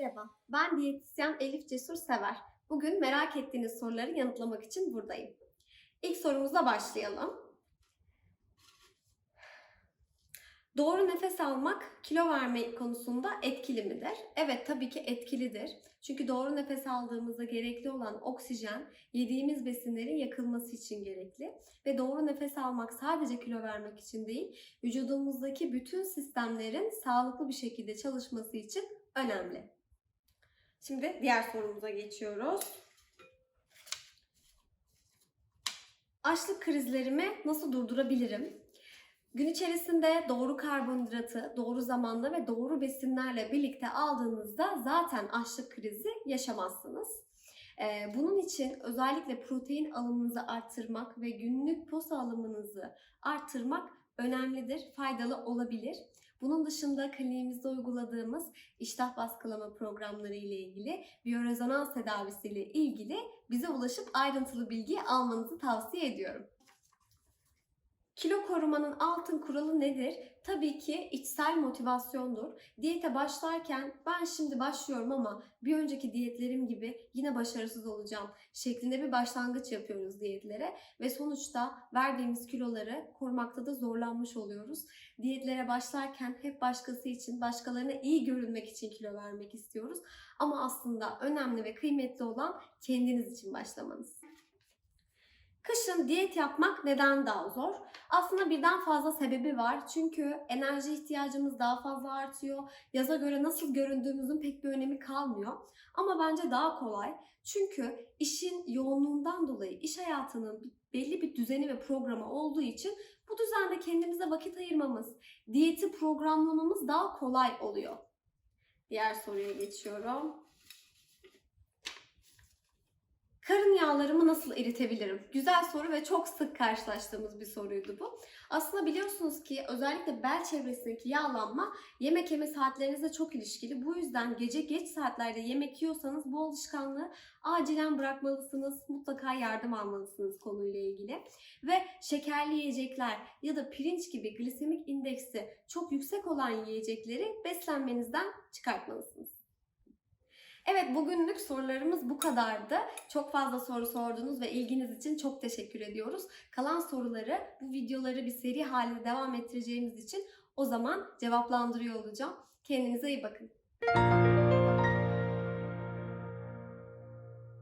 Merhaba, ben diyetisyen Elif Cesur Sever. Bugün merak ettiğiniz soruları yanıtlamak için buradayım. İlk sorumuzla başlayalım. Doğru nefes almak kilo verme konusunda etkili midir? Evet tabii ki etkilidir. Çünkü doğru nefes aldığımızda gerekli olan oksijen yediğimiz besinlerin yakılması için gerekli. Ve doğru nefes almak sadece kilo vermek için değil, vücudumuzdaki bütün sistemlerin sağlıklı bir şekilde çalışması için önemli. Şimdi diğer sorumuza geçiyoruz. Açlık krizlerimi nasıl durdurabilirim? Gün içerisinde doğru karbonhidratı doğru zamanda ve doğru besinlerle birlikte aldığınızda zaten açlık krizi yaşamazsınız. Ee, Bunun için özellikle protein alımınızı arttırmak ve günlük posa alımınızı arttırmak önemlidir, faydalı olabilir. Bunun dışında kliniğimizde uyguladığımız iştah baskılama programları ile ilgili, biyorezonans tedavisi ile ilgili bize ulaşıp ayrıntılı bilgi almanızı tavsiye ediyorum. Kilo korumanın altın kuralı nedir? Tabii ki içsel motivasyondur. Diyete başlarken ben şimdi başlıyorum ama bir önceki diyetlerim gibi yine başarısız olacağım şeklinde bir başlangıç yapıyoruz diyetlere ve sonuçta verdiğimiz kiloları korumakta da zorlanmış oluyoruz. Diyetlere başlarken hep başkası için, başkalarına iyi görünmek için kilo vermek istiyoruz. Ama aslında önemli ve kıymetli olan kendiniz için başlamanız. Kışın diyet yapmak neden daha zor? Aslında birden fazla sebebi var. Çünkü enerji ihtiyacımız daha fazla artıyor. Yaza göre nasıl göründüğümüzün pek bir önemi kalmıyor. Ama bence daha kolay. Çünkü işin yoğunluğundan dolayı iş hayatının belli bir düzeni ve programı olduğu için bu düzende kendimize vakit ayırmamız, diyeti programlamamız daha kolay oluyor. Diğer soruya geçiyorum. Karın yağlarımı nasıl eritebilirim? Güzel soru ve çok sık karşılaştığımız bir soruydu bu. Aslında biliyorsunuz ki özellikle bel çevresindeki yağlanma yemek yeme saatlerinizle çok ilişkili. Bu yüzden gece geç saatlerde yemek yiyorsanız bu alışkanlığı acilen bırakmalısınız. Mutlaka yardım almalısınız konuyla ilgili. Ve şekerli yiyecekler ya da pirinç gibi glisemik indeksi çok yüksek olan yiyecekleri beslenmenizden çıkartmalısınız. Evet bugünlük sorularımız bu kadardı. Çok fazla soru sordunuz ve ilginiz için çok teşekkür ediyoruz. Kalan soruları bu videoları bir seri halinde devam ettireceğimiz için o zaman cevaplandırıyor olacağım. Kendinize iyi bakın.